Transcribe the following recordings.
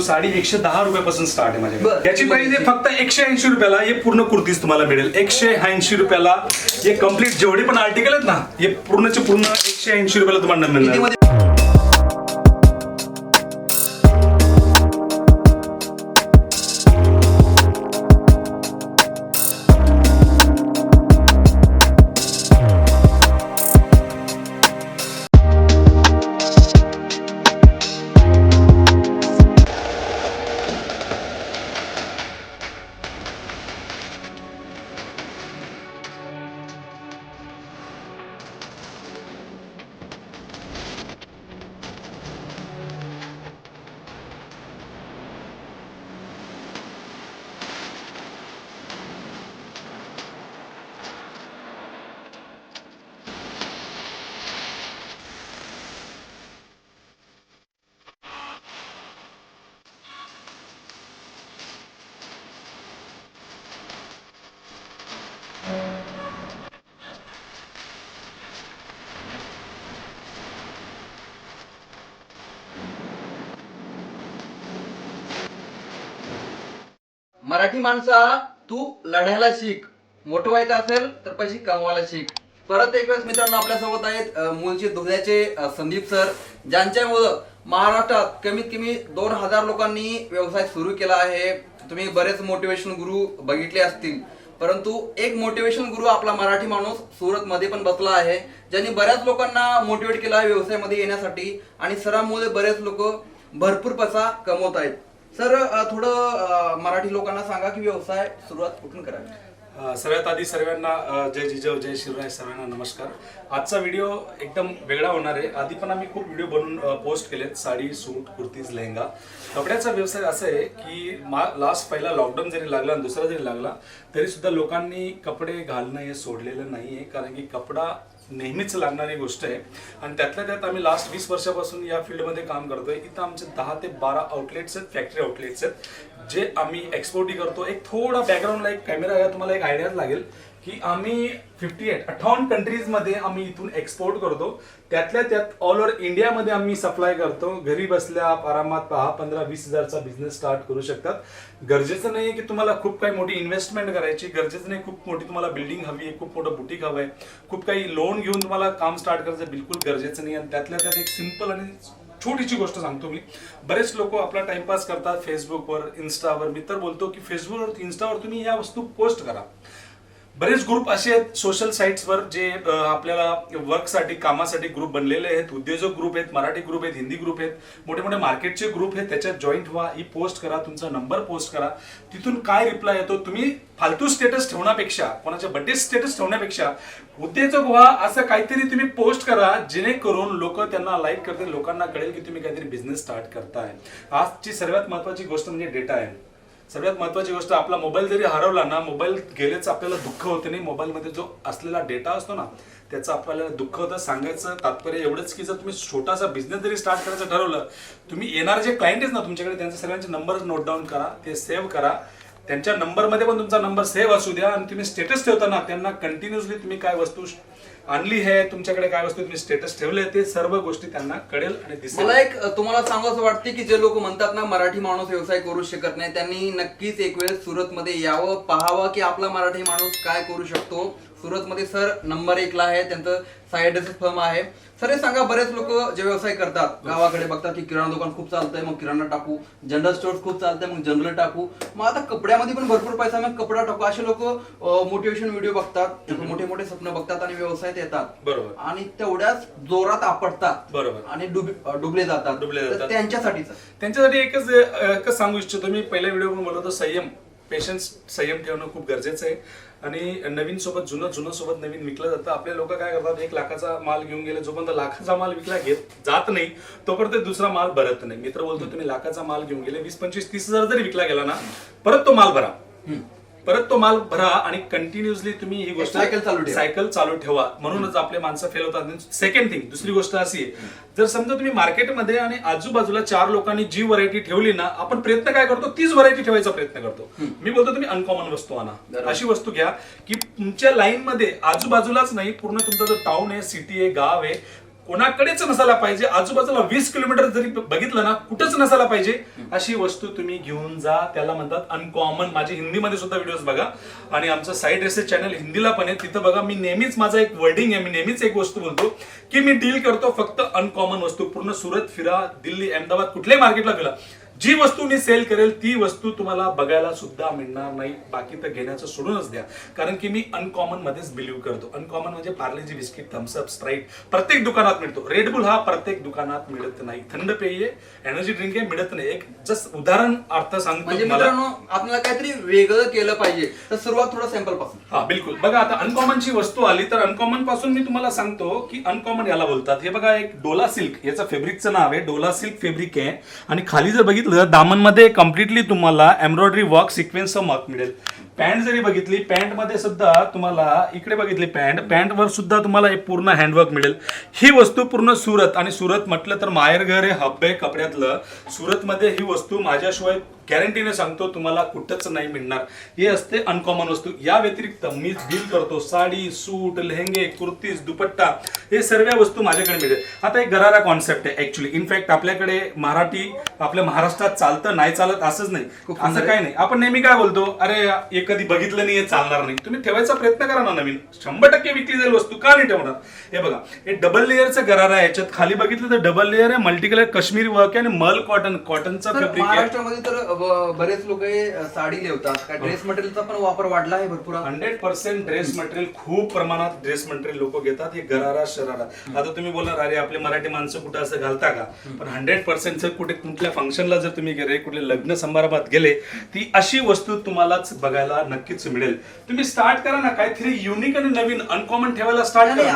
साडी एकशे दहा रुपयापासून स्टार्ट आहे माझ्याकडे. बरं. याची प्राइस आहे फक्त एकशे ऐंशी रुपयाला. हे पूर्ण कुर्तीज तुम्हाला मिळेल. एकशे ऐंशी रुपयाला. हे कंप्लीट जेवढे पण आर्टिकल आहेत ना हे पूर्णचे पूर्ण एकशे ऐंशी रुपयाला तुम्हाला मिळणार. मराठी माणसा तू लढायला शिक. मोठं व्हायचं असेल तर पैसे कमवायला शिक. परत एक वेळेस मित्रांनो आपल्यासोबत आहेत अं, धुळ्याचे संदीप सर ज्यांच्यामुळं महाराष्ट्रात कमीत कमी दोन हजार लोकांनी व्यवसाय सुरू केला आहे. तुम्ही बरेच मोटिवेशन गुरु बघितले असतील. परंतु एक मोटिवेशन गुरु आपला मराठी माणूस सुरत मध्ये पण बसला आहे ज्यांनी बऱ्याच लोकांना मोटिवेट केला आहे व्यवसायामध्ये येण्यासाठी आणि सरांमुळे बरेच लोक भरपूर पैसा कमवत आहेत. सर थोडं मराठी लोकांना सांगा की व्यवसाय सुरुवात कुठून करावी? सर्वात आधी सर्वांना जय जिजाऊ जय शिवराय सर्वांना नमस्कार. आजचा व्हिडिओ एकदम वेगळा होणार आहे. आधी पण आम्ही खूप व्हिडिओ बनवून पोस्ट केलेत. साडी सूट कुर्तीज लेहंगा. कपड्याचा व्यवसाय असा आहे की मा लास्ट पहिला लॉकडाऊन जरी लागला आणि दुसरा जरी लागला तरी सुद्धा लोकांनी कपडे घालणं हे सोडलेलं नाही आहे कारण की कपडा नेहमीच लागणारी गोष्ट आहे. आणि त्यातल्या त्यात आम्ही लास्ट वीस वर्षापासून या फील्डमध्ये काम करतोय. इथं आमचे दहा ते बारा आउटलेट्स आहेत फॅक्टरी आउटलेट्स आहेत. जे आम्ही एक्सपोर्टही करतो. एक थोडा बॅकग्राऊंडला एक कॅमेरा आहे तुम्हाला एक आयडिया लागेल की आम्ही फिफ्टी एट अठ्ठावन्न कंट्रीजमध्ये आम्ही इथून एक्सपोर्ट करतो. त्यातल्या त्यात ऑल ओव्हर इंडियामध्ये आम्ही सप्लाय करतो. घरी बसल्या आरामात दहा पंधरा वीस हजारचा बिझनेस स्टार्ट करू शकतात. गरजेचं नाही की तुम्हाला खूप काही मोठी इन्व्हेस्टमेंट करायची गरजेचं नाही खूप मोठी तुम्हाला बिल्डिंग हवी आहे खूप मोठं बुटीक हवं आहे खूप काही लोन घेऊन तुम्हाला काम स्टार्ट करायचं बिलकुल गरजेचं नाही आणि त्यातल्या त्यात एक सिंपल आणि छोटीशी गोष्ट सांगतो मी. बरेच लोक आपला टाइमपास करतात फेसबुकवर इन्स्टावर मी तर बोलतो की फेसबुकवर इन्स्टावर तुम्ही या वस्तू पोस्ट करा. बरेच ग्रुप असे आहेत सोशल साईट्सवर जे आपल्याला वर्कसाठी कामासाठी ग्रुप बनलेले आहेत. उद्योजक ग्रुप आहेत मराठी ग्रुप आहेत हिंदी ग्रुप आहेत. मोठे मोठे मार्केटचे ग्रुप आहेत. त्याच्यात जॉईंट व्हा ही पोस्ट करा तुमचा नंबर पोस्ट करा. तिथून काय रिप्लाय येतो? तुम्ही फालतू स्टेटस ठेवण्यापेक्षा कोणाच्या बड्डे स्टेटस ठेवण्यापेक्षा उद्योजक व्हा असं काहीतरी तुम्ही पोस्ट करा जेणेकरून लोक त्यांना लाईक करतील लोकांना कळेल की तुम्ही काहीतरी बिझनेस स्टार्ट करताय. आजची सर्वात महत्वाची गोष्ट म्हणजे डेटा आहे. सगळ्यात महत्वाची गोष्ट आपला मोबाईल जरी हरवला ना मोबाईल गेलेच आपल्याला दुःख होते नाही. मोबाईलमध्ये जो असलेला डेटा असतो ना त्याचं आपल्याला दुःख होतं सांगायचं तात्पर्य एवढंच की जर तुम्ही छोटासा बिझनेस जरी स्टार्ट करायचं ठरवलं तुम्ही येणार जे क्लायंट आहेत ना तुमच्याकडे त्यांचे सगळ्यांचे नंबर नोट डाऊन करा ते सेव्ह करा. त्यांच्या नंबरमध्ये पण तुमचा नंबर सेव्ह असू द्या आणि तुम्ही स्टेटस ठेवताना त्यांना कंटिन्युअसली तुम्ही काय वस्तू आणली आहे तुमच्याकडे काय वस्तू तुम्ही स्टेटस ठेवले ते सर्व गोष्टी त्यांना कळेल आणि दिसेल. मला एक तुम्हाला सांगू असं वाटते की जे लोक म्हणतात ना मराठी माणूस व्यवसाय करू शकत नाही त्यांनी नक्कीच एक वेळ सुरत मध्ये यावं पाहावं की आपला मराठी माणूस काय करू शकतो. सुरत मध्ये सर नंबर एकला आहे त्यांचं साईड फर्म आहे. सर हे सांगा बरेच लोक जे व्यवसाय करतात गावाकडे बघतात की किराणा दुकान खूप चालतंय मग किराणा टाकू. जनरल स्टोअर खूप चालतंय मग जनरल टाकू. मग आता कपड्यामध्ये पण भरपूर पैसा मग कपडा टाकू. असे लोक मोटिवेशन व्हिडिओ बघतात मोठे मोठे स्वप्न बघतात आणि व्यवसायात येतात. बरोबर. आणि तेवढ्याच जोरात आपटतात. बरोबर. आणि डुब- डुबले जातात. डुबले तर जातात. त्यांच्यासाठीच. त्यांच्यासाठी एकच एकच सांगू इच्छितो मी. पहिल्या व्हिडिओ पण बोलतो संयम. पेशन्स संयम ठेवणं खूप गरजेचं आहे. आणि नवीन सोबत जुनं जुनं सोबत नवीन विकलं जातं. आपले लोक काय करतात एक लाखाचा माल घेऊन गेले जोपर्यंत लाखाचा माल विकला घेत जात नाही तोपर्यंत दुसरा माल भरत नाही. मित्र बोलतो तुम्ही लाखाचा माल घेऊन गेले वीस पंचवीस तीस हजार जरी विकला गेला ना परत तो माल भरा. परत तो माल भरा आणि कंटिन्युअसली तुम्ही ही गोष्ट सायकल चालू ठेवा. सायकल चालू ठेवा. म्हणूनच आपले माणसं फेल होतात. सेकंड थिंग दुसरी गोष्ट अशी आहे. जर समजा तुम्ही मार्केटमध्ये आणि आजूबाजूला चार लोकांनी जी व्हरायटी ठेवली ना आपण प्रयत्न काय करतो? तीच व्हरायटी ठेवायचा प्रयत्न करतो. मी बोलतो तुम्ही अनकॉमन वस्तू आणा. अशी वस्तू घ्या की तुमच्या लाईन मध्ये आजूबाजूलाच नाही पूर्ण तुमचा जो टाउन आहे सिटी आहे गाव आहे कोणाकडेच नसायला पाहिजे. आजूबाजूला वीस किलोमीटर जरी बघितलं ना कुठंच नसायला पाहिजे. अशी वस्तू तुम्ही घेऊन जा. त्याला म्हणतात अनकॉमन माझे हिंदीमध्ये सुद्धा व्हिडिओज बघा. आणि आमचं साईड रेसेस चॅनल हिंदीला पण आहे. तिथं बघा मी नेहमीच माझा एक वर्डिंग आहे. मी नेहमीच एक वस्तू बोलतो की मी डील करतो फक्त अनकॉमन वस्तू. पूर्ण सुरत फिरा दिल्ली अहमदाबाद कुठल्याही मार्केटला फिरा. जी वस्तू मी सेल करेल ती वस्तू तुम्हाला बघायला सुद्धा मिळणार नाही. बाकी तर घेण्याचं सोडूनच द्या. कारण की मी अनकॉमन मध्येच बिलीव्ह करतो. अनकॉमन म्हणजे पार्लेजी बिस्किट थम्सअप स्प्राईट प्रत्येक दुकानात मिळतो. रेडबुल हा प्रत्येक दुकानात मिळत नाही. थंड पेय एनर्जी ड्रिंक आहे मिळत नाही. एक जस्ट उदाहरण अर्थ सांगतो म्हणजे मित्रांनो आपल्याला काहीतरी वेगळं केलं पाहिजे. तर सुरुवात थोडं सॅम्पलपासून. हा बिलकुल. बघा आता अनकॉमनची वस्तू आली तर अनकॉमनपासून मी तुम्हाला सांगतो की अनकॉमन याला बोलतात. हे बघा एक डोला सिल्क. याचं फेब्रिकचं नाव आहे डोला सिल्क फेब्रिक आहे. आणि खाली जर बघितलं दामनमध्ये कम्प्लिटली तुम्हाला एम्ब्रॉयडरी वर्क सिक्वेन्स वर्क मिळेल. पॅन्ट जरी बघितली पॅन्टमध्ये सुद्धा तुम्हाला इकडे बघितली पॅन्ट पॅन्टवर सुद्धा तुम्हाला एक पूर्ण हँडवर्क मिळेल. ही वस्तू पूर्ण सुरत आणि सुरत म्हटलं तर माहेरघर हे हब्बे कपड्यातलं सुरतमध्ये ही वस्तू माझ्याशिवाय गॅरंटीने सांगतो तुम्हाला कुठंच नाही मिळणार. हे असते अनकॉमन वस्तू. या व्यतिरिक्त मी डील करतो साडी सूट लेहंगे कुर्तीज दुपट्टा हे सर्व वस्तू माझ्याकडे मिळेल आता एक गरारा कॉन्सेप्ट आहे ऍक्च्युली इनफॅक्ट आपल्याकडे मराठी आपल्या महाराष्ट्रात चालतं नाही चालत असंच नाही. असं काय नाही. आपण नेहमी काय बोलतो अरे हे कधी बघितलं नाही हे चालणार नाही. तुम्ही ठेवायचा प्रयत्न करा ना नवीन. शंभर टक्के विकली जाईल वस्तू. का नाही ठेवणार? हे बघा हे डबल लेअरचं गरारा आहे. याच्यात खाली बघितलं तर डबल लेअर आहे मल्टी कलर काश्मीरी वर्क आहे आणि मल कॉटन कॉटनचं फॅब्रिक आहे. बरेच लोक साडी लेवतात काय ड्रेस मटेरियलचा पण वापर वाढला आहे भरपूर. हंड्रेड पर्सेंट ड्रेस मटेरियल खूप प्रमाणात ड्रेस मटेरियल लोक घेतात हे गरारा शरारा. आता तुम्ही बोलणार अरे आपले मराठी माणसं कुठं असं घालता का? पण हंड्रेड पर्सेंट जर कुठे कुठल्या फंक्शनला जर तुम्ही गेले कुठले लग्न समारंभात गेले ती अशी वस्तू तुम्हालाच बघायला नक्कीच मिळेल. तुम्ही स्टार्ट करा ना काहीतरी युनिक आणि नवीन अनकॉमन ठेवायला स्टार्ट करा.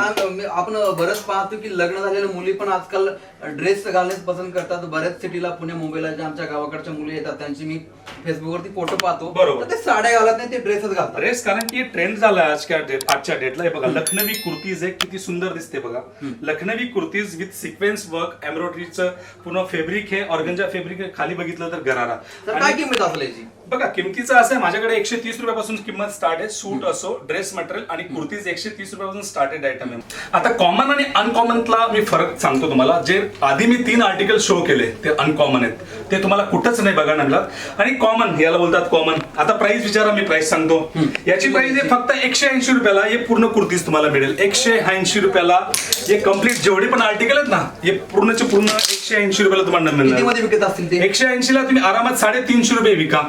आपण बरंच पाहतो की लग्न झालेल्या मुली पण आजकाल ड्रेस घालण्यास पसंत करतात. बऱ्याच सिटीला पुणे मुंबईला ज्या आमच्या गावाकडच्या मुली येतात त्यांची मी फेसबुकवरती फोटो पाहतो. बरोबर. तर ते साड्या घालत नाही ते ड्रेसच घालतात. ड्रेस कारण की ट्रेंड झाला आजच्या डेट आजच्या डेटला. हे बघा लखनवी कुर्तीज आहे किती सुंदर दिसते बघा. Lucknowi kurtis with sequence work एम्ब्रॉयडरीचं पूर्ण फेब्रिक आहे ऑर्गंजा फेब्रिक खाली बघितलं तर गरारा. तर आणि- काय किंमत असेल याची? बघा किमतीचं असं आहे माझ्याकडे एकशे तीस रुपयापासून किंमत स्टार्ट आहे. सूट असो ड्रेस मटेरियल आणि कुर्तीज एकशे तीस रुपयापासून स्टार्टेड आयटम आहे. आता कॉमन आणि अनकॉमनला मी फरक सांगतो तुम्हाला. जे आधी मी तीन आर्टिकल शो केले ते अनकॉमन आहेत. ते तुम्हाला कुठंच नाही बघायला मिळत. आणि कॉमन याला बोलतात कॉमन आता प्राइस विचारा मी प्राइस सांगतो. याची प्राइस आहे फक्त एकशे ऐंशी रुपयाला. हे पूर्ण कुर्तीज तुम्हाला मिळेल. एकशे ऐंशी रुपयाला. हे कंप्लीट जेवढे पण आर्टिकल आहेत ना हे पूर्णचे पूर्ण एकशे ऐंशी रुपयाला तुम्हाला मिळणार. एकशे ऐंशी ला तुम्ही आरामात साडेतीनशे रुपये विका.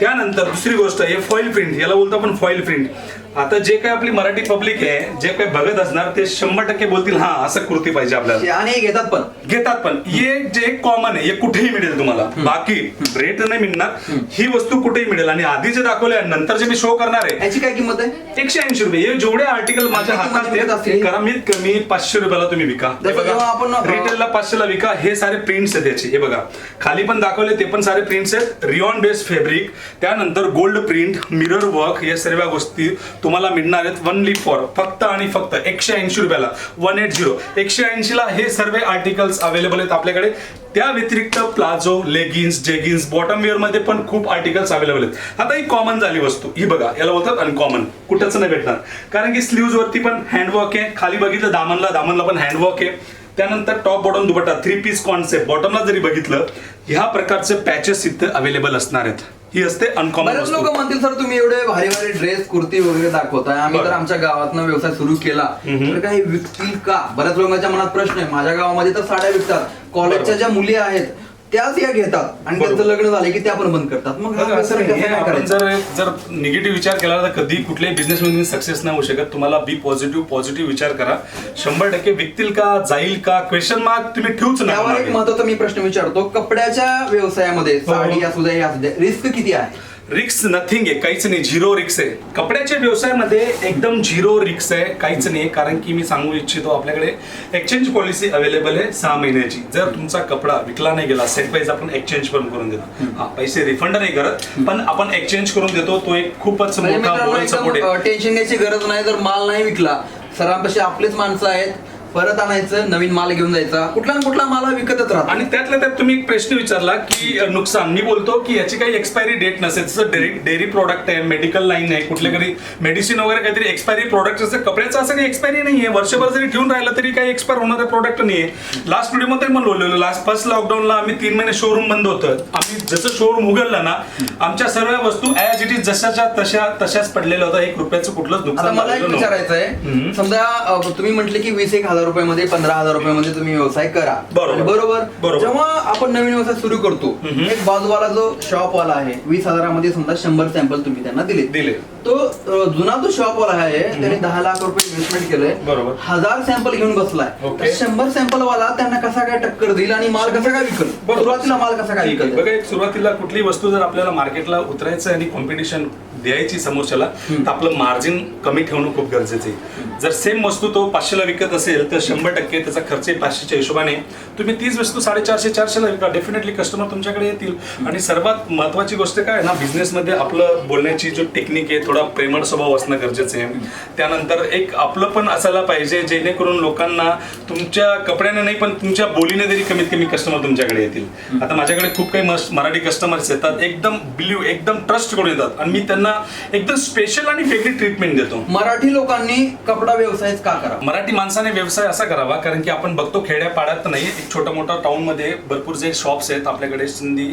त्यानंतर दुसरी गोष्ट हे फॉईल प्रिंट याला बोलतो आपण फॉईल प्रिंट आता जे काही आपली मराठी पब्लिक आहे जे काही बघत असणार ते शंभर टक्के बोलतील हा असं कुर्ती पाहिजे आपल्याला. आणि हे घेतात पण. घेतात पण. हे जे कॉमन आहे हे कुठेही मिळेल तुम्हाला. बाकी रेट नाही मिळणार. ही वस्तू कुठेही मिळेल. आणि आधी जे दाखवले नंतर जे मी शो करणार आहे याची काय किंमत आहे? एकशे ऐंशी रुपये. हे जेवढे आर्टिकल माझ्या हातात मध्ये विकत आहेत असतील? ते कमीत कमी पाचशे रुपयाला तुम्ही विका. हे आपण, बघा अं, रिटेलला पाचशेला विका हे सारे प्रिंट्स आहेत याचे. हे बघा खाली पण दाखवले ते पण सारे प्रिंट्स आहेत. रिऑन बेस्ड फॅब्रिक त्यानंतर गोल्ड प्रिंट मिरर वर्क या सर्व गोष्टी तुम्हाला मिळणार आहेत वनली फॉर फक्त आणि फक्त एकशे ऐंशी रुपयाला. वन एट झिरो एकशे ऐंशीला हे सर्व आर्टिकल्स अवेलेबल आहेत आपल्याकडे. त्या व्यतिरिक्त प्लाझो लेगिन्स जेगिन्स बॉटम वेअरमध्ये पण खूप आर्टिकल्स अवेलेबल आहेत. आता ही कॉमन झाली वस्तू. ही बघा याला बोलतात अनकॉमन कुठंच नाही भेटणार. कारण की स्लीव्ज वरती पण हँडवर्क आहे. खाली बघितलं दामनला दामनला पण हँडवर्क आहे. त्यानंतर top bottom dupatta three piece concept बॉटमला जरी बघितलं ह्या प्रकारचे पॅचेस इथं अवेलेबल असणार आहेत. ही असते अनकॉमन बरेच लोक म्हणतील सर तुम्ही एवढे भारी भारी ड्रेस कुर्ती वगैरे दाखवताय. आम्ही तर. आमच्या गावातनं व्यवसाय सुरू केला. तर काही विकतील का? बऱ्याच लोकांच्या मनात प्रश्न आहे. माझ्या गावामध्ये तर साड्या विकतात. कॉलेजच्या ज्या मुली आहेत त्याच या घेतात. आणि त्यांचं लग्न झालं की त्या पण बंद करतात. मग हा नाही कसा काय आपण करायचा? जर जर निगेटिव्ह विचार केला तर कधी कुठल्याही बिझनेस मध्ये सक्सेस नाही होऊ शकत. तुम्हाला बी पॉझिटिव्ह पॉझिटिव्ह विचार करा. शंभर टक्के विकतील का जाईल का? क्वेश्चन मार्क तुम्ही ठेवूच त्यावर एक नका महत्त्वाचा मी प्रश्न विचारतो. कपड्याच्या व्यवसायामध्ये हो. साडी असू द्या हे असू द्या रिस्क किती आहे? रिक्स नथिंग आहे काहीच नाही झिरो रिक्स आहे. कपड्याच्या व्यवसायामध्ये एकदम झिरो रिक्स आहे काहीच नाही कारण की मी सांगू इच्छितो आपल्याकडे एक्सचेंज पॉलिसी अवेलेबल आहे सहा महिन्याची. जर तुमचा कपडा विकला नाही गेला सेट वाईज आपण एक्सचेंज पण करून देतो. हा पैसे रिफंड नाही करत पण आपण एक्सचेंज करून देतो तो एक खूपच म्हणजे मोठा सपोर्ट आहे. टेन्शन घ्यायची गरज नाही जर माल नाही विकला सरांपाशी आपलेच माणसं आहेत. परत आणायचं नवीन माल घेऊन जायचा. कुठला ना कुठला माल विकतच राहतो. आणि त्यातल्या त्यात तुम्ही एक प्रश्न विचारला की अ, नुकसान. मी बोलतो की याची काही एक्सपायरी डेट नसेल. जसं डेअरी डेअरी प्रोडक्ट आहे मेडिकल लाईन आहे कुठल्या काही मेडिसिन वगैरे काहीतरी एक्सपायरी प्रोडक्ट असं कपड्याचं असं काही एक्सपायरी नाही आहे वर्षभर जरी ठेवून राहिलं तरी काही एक्सपायर होणारं प्रोडक्ट नाही आहे लास्ट व्हिडिओमध्ये पण बोललेलो लास्ट फर्स्ट लॉकडाऊनला आम्ही तीन महिने शोरूम बंद होतं. आम्ही जसं शोरूम उघडलं ना आमच्या सर्व वस्तू ॲज इट इज जशाच्या तशा तशाच पडलेल्या होत्या. एक रुपयाचं कुठलंच आता नुकसान मला एक झालेलं नव्हतं. विचारायचं आहे समजा अ, तुम्ही म्हटले की वीस एक हजार रुपयामध्ये पंधरा हजार रुपयामध्ये तुम्ही व्यवसाय करा बरोबर. आणि बरोबर बरोबर. जेव्हा आपण नवीन व्यवसाय सुरू करतो एक बाजूवाला जो शॉप वाला आहे वीस हजारामध्ये समजा शंभर सॅम्पल तुम्ही त्यांना दिले दिले तो अ, जुना जो शॉप वाला आहे त्याने दहा लाख रुपये इन्व्हेस्टमेंट केलंय बरोबर. हजार सॅम्पल घेऊन बसलाय ओके. तर शंभर सॅम्पल वाला त्यांना कसा काय टक्कर देईल आणि माल कसा काय विकल बरोबर. सुरुवातीला माल कसा काय ठीक आहे. विकल बघा एक सुरुवातीला कुठली वस्तू जर आपल्याला मार्केटला उतरायचं आणि कॉम्पिटिशन द्यायची समोरच्याला तर आपलं मार्जिन कमी ठेवणं खूप गरजेचं आहे. जर सेम वस्तू तो पाचशेला विकत असेल तर शंभर टक्के त्याचा खर्च पाचशेच्या हिशोबाने. तुम्ही तीच वस्तू साडेचारशे चारशेला विका डेफिनेटली कस्टमर तुमच्याकडे येतील. आणि सर्वात महत्वाची गोष्ट काय ना बिझनेसमध्ये आपलं बोलण्याची जो टेक्निक आहे थोडा प्रेमळ स्वभाव असणं गरजेचं आहे. त्यानंतर एक आपलं पण असायला पाहिजे जेणेकरून लोकांना तुमच्या कपड्याने नाही पण तुमच्या बोलीने तरी कमीत कमी कस्टमर तुमच्याकडे येतील. आता माझ्याकडे खूप काही मस्त मराठी कस्टमर्स येतात एकदम बिलीव एकदम ट्रस्ट करून येतात. आणि मी त्यांना एकदम स्पेशल आणि वेगळी ट्रीटमेंट देतो. मराठी लोकांनी कपडा व्यवसायच का करा मराठी माणसाने व्यवसाय असा करावा कारण की आपण बघतो खेड्यापाड्यात नाही एक छोटा मोठा टाउनमध्ये भरपूर जे शॉप्स आहेत आपल्याकडे सिंधी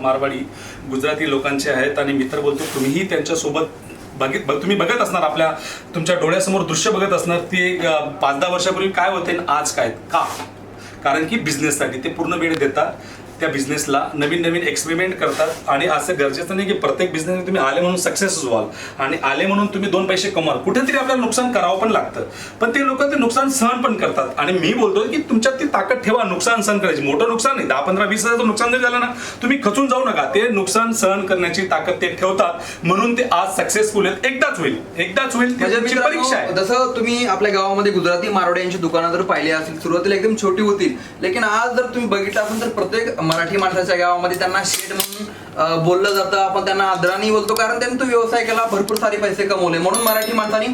मारवाडी गुजराती लोकांचे आहेत आणि मित्र बोलतो तुम्हीही त्यांच्यासोबत बघित बघ- तुम्ही बघत असणार आपल्या तुमच्या डोळ्यासमोर दृश्य बघत असणार ते पाच दहा वर्षापूर्वी काय होते आणि आज काय का? कारण की बिझनेससाठी ते पूर्ण वेळ देतात. त्या बिझनेसला नवीन नवीन एक्सपेरिमेंट करतात. आणि असं गरजेचं नाही की प्रत्येक बिझनेस तुम्ही आले म्हणून सक्सेस व्हाल. आणि आले म्हणून तुम्ही दोन पैसे कमाल. कुठेतरी आपल्याला नुकसान करावं पण लागतं. पण ते लोक ते नुकसान सहन पण करतात. आणि मी बोलतो की तुमच्यात ती ताकद ठेवा नुकसान सहन करायची. मोठं नुकसान नाही दहा पंधरा वीस हजारचं नुकसान जरी झालं ना तुम्ही खचून जाऊ नका. ते नुकसान सहन करण्याची ताकद ते ठेवतात. म्हणून ते आज सक्सेसफुल आहेत. एकदाच होईल. एकदाच होईल. म्हणजे परीक्षा आहे. जसं तुम्ही आपल्या गावामध्ये गुजराती मारवाडी यांची दुकानं जर पाहिली असतील सुरुवातीला एकदम छोटी होतील. लेकिन आज जर तुम्ही बघितलं असेल तर प्रत्येक मराठी माणसाच्या गावामध्ये त्यांना शेड म्हणून बोललं जातं. आपण त्यांना आदराने बोलतो कारण त्यांनी तो व्यवसाय केला भरपूर सारे पैसे कमवले. म्हणून मराठी माणसांनी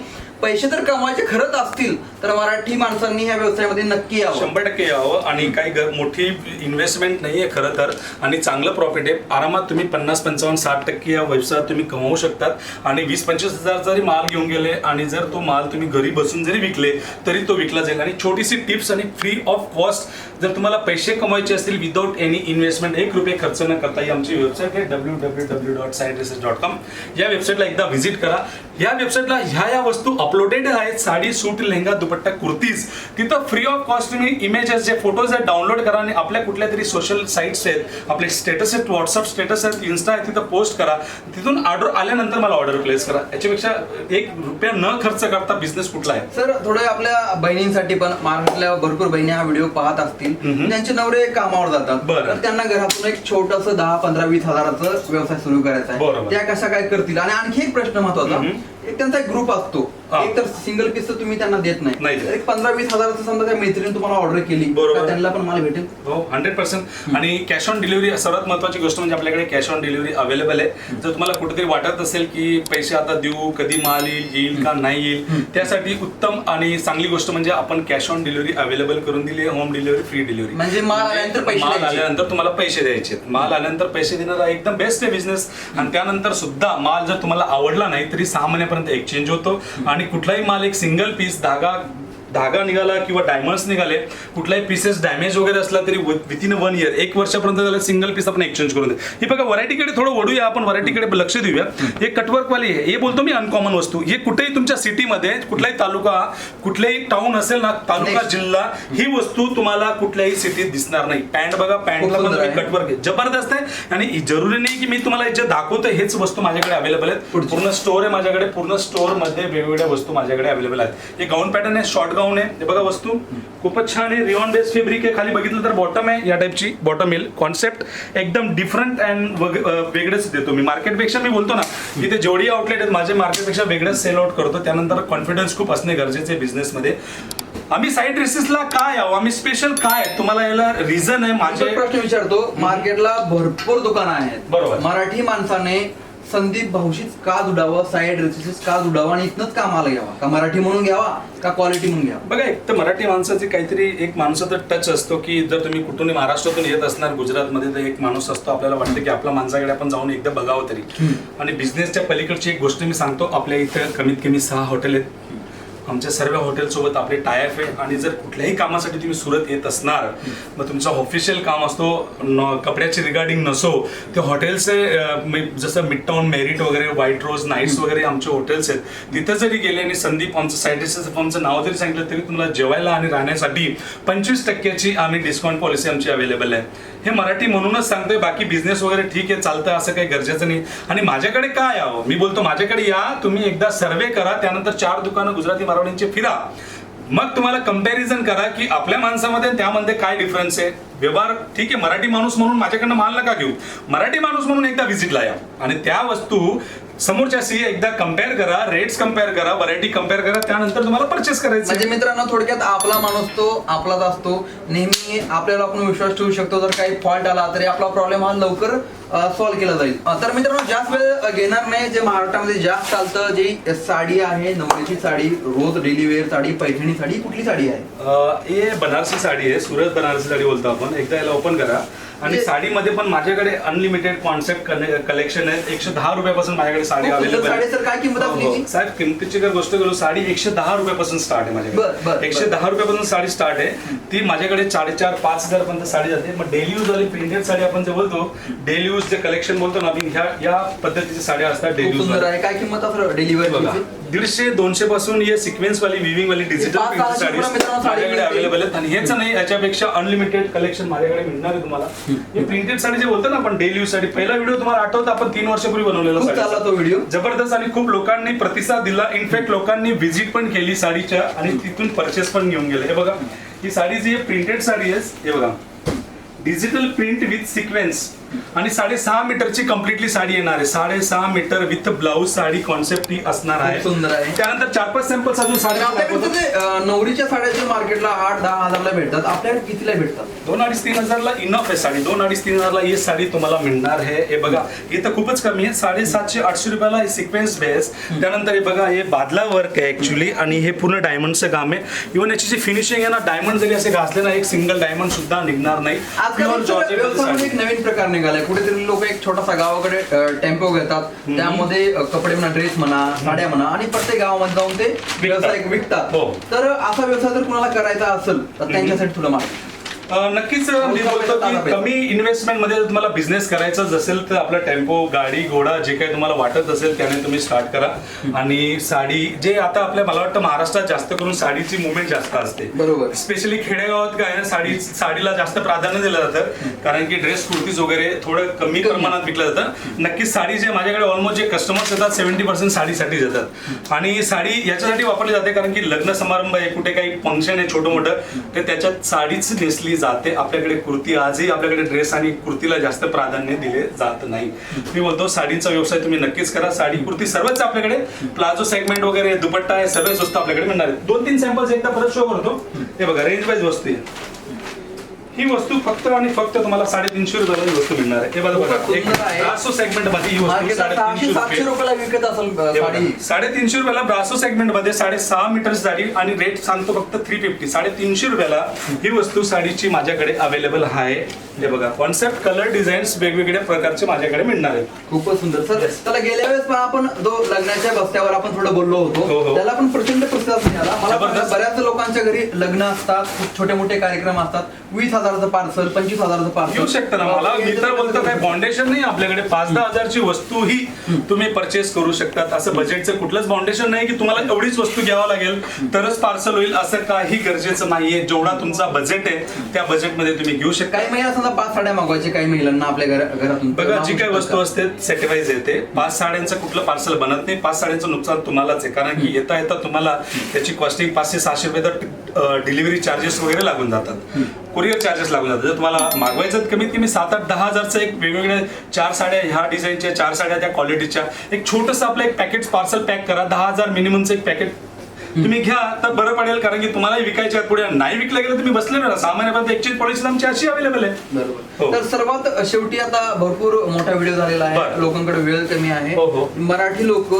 पैसे तर कमवायचे खरंच असतील तर मराठी माणसांनी ह्या व्यवसायामध्ये नक्की यावं. शंभर टक्के यावं. आणि काही मोठी इन्व्हेस्टमेंट नाहीये खरं तर. आणि चांगलं प्रॉफिट आहे. आरामात तुम्ही पन्नास पंचावन्न साठ टक्के या व्यवसायात तुम्ही कमवू शकतात. आणि वीस पंचवीस हजार जरी माल घेऊन गेले आणि जर तो माल तुम्ही घरी बसून जरी विकले तरी तो विकला जाईल. आणि छोटीशी टिप्स आणि फ्री ऑफ कॉस्ट जर तुम्हाला पैसे कमवायचे असतील विदाऊट एनी इन्व्हेस्टमेंट एक रुपये खर्च न करता ही आमची वेबसाईट आहे W W W dot side research dot com या वेबसाईटला एकदा व्हिजिट करा. या वेबसाईटला ह्या या वस्तू अपलोडेड आहेत. साडी सूट लेहंगा दुपट्टा कुर्तीज. तिथं फ्री ऑफ कॉस्ट तुम्ही इमेजेस जे फोटोज आहेत डाउनलोड करा आणि आपल्या कुठल्या तरी सोशल साईट्स आहेत आपले स्टेटस आहेत व्हॉट्सअप स्टेटस आहेत इन्स्टा आहे तिथं पोस्ट करा. तिथून ऑर्डर आल्यानंतर मला ऑर्डर प्लेस करा. याच्यापेक्षा एक रुपया न खर्च करता बिझनेस कुठला आहे? सर थोडे आपल्या बहिणींसाठी पण महाराष्ट्रातल्या भरपूर बहिणी हा व्हिडिओ पाहत असतील. त्यांचे नवरे कामावर जातात. तर त्यांना घरातून एक छोटस दहा पंधरा वीस हजाराचं व्यवसाय सुरू करायचा आहे. त्या कशा काय करतील? आणि आणखी एक प्रश्न महत्त्वाचा. एक त्यांचा एक ग्रुप असतो. हा. एक तर सिंगल पीस तर तुम्ही त्यांना देत नाही. नाही देत. तर एक पंधरा वीस हजाराचं समजा त्या मैत्रिणी तुम्हाला ऑर्डर केली बरोबर. तर त्यांना पण मला भेटेल. हो हंड्रेड पर्सेंट आणि कॅश ऑन डिलिव्हरी सर्वात महत्वाची गोष्ट म्हणजे आपल्याकडे कॅश ऑन डिलिव्हरी अवेलेबल आहे. जर तुम्हाला कुठेतरी वाटत असेल की पैसे आता देऊ कधी माल येईल येईल का नाही येईल त्यासाठी उत्तम आणि चांगली गोष्ट म्हणजे आपण कॅश ऑन डिलिव्हरी अवेलेबल करून दिली होम डिलिव्हरी फ्री डिलिव्हरी म्हणजे माल आल्यानंतर पैसे माल द्यायचे. आल्यानंतर तुम्हाला पैसे द्यायचे माल आल्यानंतर पैसे देणारा एकदम बेस्ट आहे बिझनेस आणि त्यानंतर सुद्धा माल जर तुम्हाला आवडला नाही तरी सहा महिन्यापर्यंत पर्यंत एक्सचेंज होतो. आणि कुठलाही माल एक सिंगल पीस धागा धागा निघाला किंवा डायमंड्स निघाले कुठलाही पीसेस डॅमेज वगैरे असला तरी विथिन वन इयर एक वर्षापर्यंत झालं सिंगल पीस आपण एक्सचेंज करून दे ही बघा व्हरायटीकडे थोडं वळूया आपण व्हरायटीकडे लक्ष देऊया. हे कटवर्कवाली आहे. हे बोलतो मी अनकॉमन वस्तू. हे कुठेही तुमच्या सिटीमध्ये कुठलाही तालुका कुठलाही टाउन असेल ना तालुका. जिल्हा ही वस्तू तुम्हाला कुठल्याही सिटीत दिसणार नाही. पॅन्ट बघा पॅन्टला पण कटवर्क आहे. जबरदस्त आहे. आणि जरुरी नाही की मी तुम्हाला जे दाखवतो हेच वस्तू माझ्याकडे अवेलेबल आहेत. पूर्ण स्टोर आहे माझ्याकडे. पूर्ण स्टोअरमध्ये वेगवेगळ्या वस्तू माझ्याकडे अवेलेबल आहेत. हे गाऊन पॅटर्न आहे शॉर्ट गाऊन आहे हे बघा वस्तू. खूपच छान आहे. रिऑन बेस फेब्रिक आहे. खाली बघितलं तर बॉटम आहे या टाईपची बॉटम येईल. कॉन्सेप्ट एकदम डिफरंट अँड वेगळेच देतो मी. मार्केटपेक्षा मी बोलतो ना की ते जेवढी आउटलेट आहेत माझे मार्केटपेक्षा वेगळंच सेल आउट करतो. त्यानंतर कॉन्फिडन्स खूप असणे गरजेचे आहे बिझनेसमध्ये आम्ही साईड ड्रेसेसला काय आहो आम्ही स्पेशल काय? तुम्हाला याला रिझन आहे. माझा प्रश्न विचारतो. मार्केटला भरपूर दुकानं आहेत. बरोबर. मराठी माणसाने संदीप भाऊशीच का जुडावं साईड ड्रेसेस का जुडावं आणि इथनच कामाला घ्यावा. का मराठी म्हणून घ्यावा का क्वालिटी म्हणून घ्यावा? बघा एक तर मराठी माणसाचे काहीतरी एक माणसाचा टच असतो की जर तुम्ही कुठून महाराष्ट्रातून येत असणार गुजरातमध्ये तर एक माणूस असतो. आपल्याला वाटतं की आपल्या माणसाकडे आपण जाऊन एकदा बघावं तरी. आणि बिझनेसच्या पलीकडची एक गोष्ट मी सांगतो आपल्या इथे कमीत कमी सहा हॉटेल आहेत. आमच्या सर्व हॉटेलसोबत आपले टायफ आहे. आणि जर कुठल्याही कामासाठी तुम्ही सुरत येत असणार मग तुमचा ऑफिशियल काम असतो न- कपड्याची रिगार्डिंग नसो. ते हॉटेल्सचे जसं मिड टाऊन मेरिट वगैरे व्हाईट रोज नाईट्स वगैरे आमचे हॉटेल्स आहेत. तिथं जरी गेले आणि संदीप आमचं सायंटिस्ट फॉर्मचं नाव जरी सांगितलं तरी तुम्हाला जेवायला आणि राहण्यासाठी पंचवीस टक्क्याची आम्ही डिस्काउंट पॉलिसी आमची अवेलेबल आहे. हे मराठी म्हणूनच सांगतोय बाकी बिझनेस वगैरे ठीक आहे चालतं असं काही गरजेचं नाही. आणि माझ्याकडे काय यावं मी बोलतो माझ्याकडे या तुम्ही एकदा सर्वे करा त्यानंतर चार दुकानं गुजराती मारवाडींचे फिरा. मग तुम्हाला कंपॅरिझन करा की आपल्या माणसामध्ये त्यामध्ये काय डिफरन्स आहे? व्यवहार ठीक आहे मराठी माणूस म्हणून माझ्याकडनं माल नका घेऊ. मराठी माणूस म्हणून एकदा व्हिजिटला या. आणि त्या वस्तू समोरच्याशी एकदा कंपेअर करा रेट्स कंपेअर करा व्हरायटी कंपेअर करा त्यानंतर तुम्हाला परचेस करायचं म्हणजे मित्रांनो थोडक्यात आपला माणूस तो आपलाच असतो. नेहमी आपल्याला आपण विश्वास ठेवू शकतो जर काही फॉल्ट आला तरी आपला प्रॉब्लेम हा लवकर सॉल्व्ह केला जाईल. तर मित्रांनो जास्त वेळ घेणार नाही. जे महाराष्ट्रामध्ये जास्त चालतं जी साडी आहे नवरीची साडी रोज डेली वेअर साडी पैठणी साडी कुठली साडी आहे? हे बनारसी साडी आहे सुरत बनारसी साडी बोलतो आपण. एकदा याला ओपन करा. आणि म्हणजे- साडीमध्ये पण माझ्याकडे अनलिमिटेड कॉन्सेप्ट कलेक्शन आहे. एकशे दहा रुपयापासून माझ्याकडे साडी अवेलेबल काय किंमत आपली हो, साहेब किमतीची जर गोष्ट करू साडी एकशे दहा रुपयापासून स्टार्ट आहे माझ्याकडे. एकशे दहा रुपयापासून साडी स्टार्ट आहे. ती माझ्याकडे साडेचार पाच हजार पर्यंत साडी जाते. मग डेली यूज वाली प्रिंटेड साडी आपण जे बोलतो डेली यूज जे कलेक्शन बोलतो ना ह्या या पद्धतीच्या साड्या असतात डेली यूज काय किंमत डिलिव्हरी बघा दीडशे दोनशे पासून हे सिक्वेन्स वाली विविंग वाली डिजिटल पाच प्रिंट सहाशे साडी रुपये मित्रांनो साडी माझ्याकडे मिळते. अवेलेबल आहेत. आणि हेच नाही याच्यापेक्षा अनलिमिटेड कलेक्शन माझ्याकडे मिळणार आहे तुम्हाला. प्रिंटेड साडी जे बोलतो ना आपण डेली यूजसाठी पहिला व्हिडिओ तुम्हाला आठवतो आपण तीन वर्षापूर्वी बनवलेला. तो व्हिडिओ जबरदस्त आणि खूप लोकांनी प्रतिसाद दिला. इनफॅक्ट लोकांनी व्हिजिट पण केली साडीच्या आणि तिथून परचेस पण घेऊन गेले. हे बघा ही साडी जी प्रिंटेड साडी आहे हे बघा. डिजिटल प्रिंट विथ सिक्वेन्स आणि साडेसहा मीटरची कम्प्लिटली साडी येणार आहे. साडेसहा metre with blouse sari concept ही असणार आहे. सुंदर आहे. त्यानंतर चार पाच सॅम्पल्स अजून नवरीच्या साड्या जे मार्केटला आठ दहा हजारला भेटतात. आपल्याकडे कितीला भेटतात? दोन अडीच तीन हजारला इनफ आहे साडी. दोन अडीच तीन हजारला ही साडी तुम्हाला मिळणार आहे. हे बघा हे तर खूपच कमी आहे. साडेसातशे आठशे रुपयाला हे सिक्वेन्स बेस त्यानंतर हे बघा हे बादला वर्क आहे ऍक्च्युली आणि हे पूर्ण डायमंडचं काम आहे. इव्हन याची जी फिनिशिंग आहे ना डायमंड जरी असे घासले ना एक सिंगल डायमंड सुद्धा निघणार नाही. आजकाल. एक नवीन प्रकार निघालाय. कुठेतरी लोक एक छोटासा गावाकडे टेम्पो घेतात. त्यामध्ये कपडे म्हणा ड्रेस म्हणा साड्या म्हणा आणि प्रत्येक गावामध्ये जाऊन ते व्यवसाय विकतात. हो. तर असा व्यवसाय जर कुणाला करायचा असेल तर त्यांच्यासाठी थोडं मार्ग अं, नक्कीच मी बोलतो की कमी इन्व्हेस्टमेंटमध्ये जर तुम्हाला बिझनेस करायचा असेल तर आपला टेम्पो गाडी घोडा जे काही तुम्हाला वाटत असेल त्याने तुम्ही स्टार्ट करा. आणि साडी जे आता आपल्या मला वाटतं महाराष्ट्रात जास्त करून साडीची मुवमेंट जास्त असते. बरोबर. स्पेशली खेडेगावात काय साडी साडीला जास्त प्राधान्य दिलं जातं. कारण की ड्रेस कुर्तीज वगैरे थोडं कमी प्रमाणात विकलं जातं. नक्कीच साडी जे माझ्याकडे ऑलमोस्ट जे कस्टमर्स येतात सेव्हन्टी पर्सेंट साडीसाठी जातात आणि साडी याच्यासाठी वापरली जाते कारण की लग्न समारंभ आहे कुठे काही फंक्शन आहे छोटं मोठं ते त्याच्यात साडीच नेसली जाते. आपल्याकडे कुर्ती आजही आपल्याकडे ड्रेस आणि कुर्तीला जास्त प्राधान्य दिले जात नाही. मी बोलतो साडीचा व्यवसाय तुम्ही नक्कीच करा. साडी कुर्ती सर्वच आपल्याकडे. प्लाझो सेगमेंट वगैरे दुपट्टा आहे सर्व स्वस्त आपल्याकडे मिळणार आहे दोन तीन सॅम्पल्स एकदा परत शो करतो. हे बघा रेंज वाईज वस्तू आहे. ही वस्तू फक्त आणि फक्त तुम्हाला साडेतीनशे रुपयाला ही वस्तू मिळणार आहे. हे बघा एक. ब्रासो सेगमेंटमध्ये ही वस्तू सातशे साडेतीनशे रुपये. रुपयाला विकत असेल अ, हे बघा, साडी. साडेतीनशे रुपयाला ब्रासो सेगमेंटमध्ये साडेसहा मीटर साडी आणि रेट सांगतो फक्त थ्री फिफ्टी साडेतीनशे रुपयाला ही वस्तू साडीची माझ्याकडे अवेलेबल आहे. हे बघा. कॉन्सेप्ट कलर डिझाईन्स वेगवेगळ्या प्रकारचे माझ्याकडे मिळणार आहेत. खूपच सुंदर. सर त्याला गेल्या वेळेस पण आपण जो लग्नाच्या बस्त्यावर आपण थोडं बोललो हो, होतो हो. त्याला पण प्रचंड प्रतिसाद मिळाला. मला जबरदस्त. बऱ्याच लोकांच्या घरी लग्न असतात खूप छोटे मोठे कार्यक्रम असतात. वीस हजाराचं पार्सल पंचवीस हजाराचं पार्सल येऊ शकतं ना मला. मी तर बोलतो काय फाउंडेशन नाही आपल्याकडे. पाच दहा हजारची वस्तू ही तुम्ही परचेस करू शकतात. असं बजेटचं कुठलंच फाउंडेशन नाही की तुम्हाला एवढीच वस्तू घ्यावं लागेल. तरच पार्सल होईल असं काही गरजेचं नाहीये. जेवढा तुमचा बजेट आहे त्या बजेटमध्ये तुम्ही घेऊ शकता. काही महिला समजा पाच साड्या मागवायचे काही महिलांना आपल्या घरा- घरातून. बघा जी काही वस्तू. असते सेटिवाईज येते. पाच साड्यांचं कुठलं पार्सल बनत नाही. पाच साड्यांचं नुकसान तुम्हालाच आहे. कारण की येता येता तुम्हाला त्याची कॉस्टिंग पाचशे सहाशे रुपये तर डिलिव्हरी चार्जेस वगैरे लागून जातात. कुरिअर चार्जेस लागून जातात. जर तुम्हाला मागवायचं तर कमीत कमी सात आठ दहा हजारचं एक वेगवेगळ्या चार साड्या ह्या डिझाईनच्या चार साड्या त्या क्वालिटीच्या एक छोटंसं आपलं एक पॅकेट पार्सल पॅक करा. दहा हजार मिनिममचं एक पॅकेट तुम्ही घ्या तर बरं पडेल कारण की तुम्हालाही विकायचे आहेत पुढे. नाही विकलं गेलं तुम्ही बसले ना सामान्यपर्यंत एक्सचेंज पॉलिसी आमची अशी अवेलेबल आहे. हो. बरोबर तर सर्वात शेवटी आता भरपूर मोठा व्हिडिओ झालेला आहे. लोकांकडे वेळ कमी आहे. हो, हो. मराठी लोक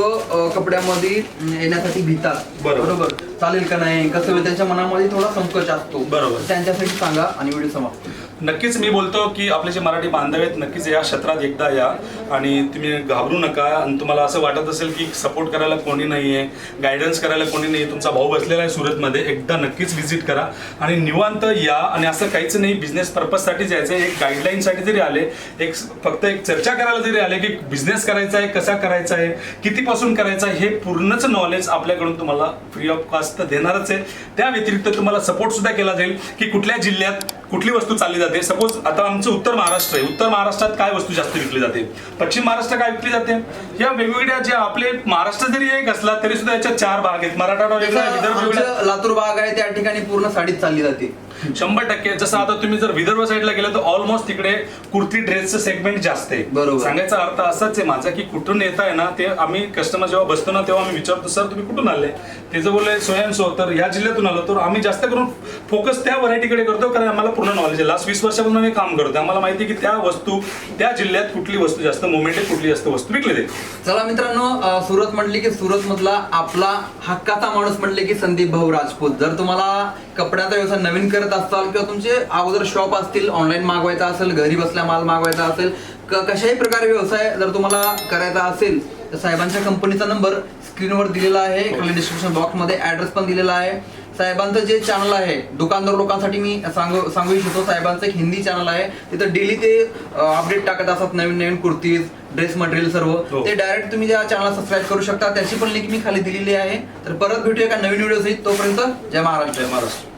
कपड्यामध्ये येण्यासाठी भितात. बरोबर. चालेल का नाही? कसं त्यांच्या मनामध्ये थोडा संकोच असतो. बरोबर. त्यांच्यासाठी सांगा आणि व्हिडिओ समाप्त. नक्कीच मी बोलतो की आपले जे मराठी बांधव आहेत नक्कीच या क्षेत्रात एकदा या. आणि तुम्ही घाबरू नका. आणि तुम्हाला असं वाटत असेल की सपोर्ट करायला कोणी नाही आहे गायडन्स करायला कोणी नाही तुमचा भाऊ बसलेला आहे सुरतमध्ये एकदा नक्कीच व्हिजिट करा. आणि निवांत या. आणि असं काहीच नाही बिझनेस पर्पजसाठी जायचं आहे एक गाईडलाईनसाठी जरी आले एक फक्त एक चर्चा करायला जरी आले की बिझनेस करायचा आहे कसा करायचा आहे कितीपासून करायचा आहे हे पूर्णच नॉलेज आपल्याकडून तुम्हाला फ्री ऑफ कास्ट देणारच आहे. त्या व्यतिरिक्त तुम्हाला सपोर्ट सुद्धा केला जाईल की कुठल्या जिल्ह्यात कुठली वस्तू चालली जाते? सपोज आता आमचं उत्तर महाराष्ट्र आहे. उत्तर महाराष्ट्रात काय वस्तू जास्त विकली जाते? पश्चिम महाराष्ट्र काय विकली जाते? या वेगवेगळ्या जे आपले महाराष्ट्र जरी एक असला तरी सुद्धा याच्या चार भाग आहेत. आमचं लातूर भाग आहे त्या ठिकाणी पूर्ण साडीच चालली जाते. शंभर टक्के. जसं आता तुम्ही जर विदर्भ साईडला गेलं तर ऑलमोस्ट तिकडे कुर्ती ड्रेसचं सेगमेंट जास्त आहे. बरोबर. सांगायचा अर्थ असाच आहे माझा की कुठून येत आहे ना ते आम्ही कस्टमर जेव्हा बसतो ना तेव्हा आम्ही विचारतो सर तुम्ही कुठून आले? ते जर बोलले स्वयंसो तर या जिल्ह्यातून आलो. तर आम्ही जास्त करून फोकस त्या व्हरायटीकडे करतो कारण आम्हाला पूर्ण नॉलेज आहे. लास्ट वीस वर्षापासून आम्ही काम करतो आम्हाला माहिती आहे की त्या वस्तू त्या जिल्ह्यात कुठली वस्तू जास्त मुवमेंट आहे कुठली जास्त वस्तू विकली जाते. चला मित्रांनो अ, सुरत म्हटली की सुरत मधला आपला हक्काचा माणूस म्हटले की संदीप भाऊ राजपूत. जर तुम्हाला कपड्याचा व्यवसाय नवीन करत असाल किंवा तुमचे अगोदर शॉप असतील ऑनलाईन मागवायचा असेल घरी बसल्या माल मागवायचा असेल क- कशाही प्रकारे व्यवसाय जर तुम्हाला करायचा असेल तर साहेबांच्या कंपनीचा नंबर स्क्रीनवर दिलेला आहे. खाली डिस्क्रिप्शन बॉक्समध्ये ऍड्रेस पण दिलेला आहे. साहेबांचं जे चॅनल आहे दुकानदार लोकांसाठी मी सांगू सांगू इच्छितो साहेबांचं एक हिंदी चॅनल आहे. तिथं डेली ते अपडेट टाकत असतात नवीन नवीन कुर्तीज ड्रेस मटेरियल सर्व. हो. ते डायरेक्ट तुम्ही त्या चॅनलला सबस्क्राईब करू शकता त्याची पण लिंक मी खाली दिलेली आहे. तर परत भेटूया एका नवीन व्हिडिओ तोपर्यंत जय महाराष्ट्र. जय महाराष्ट्र.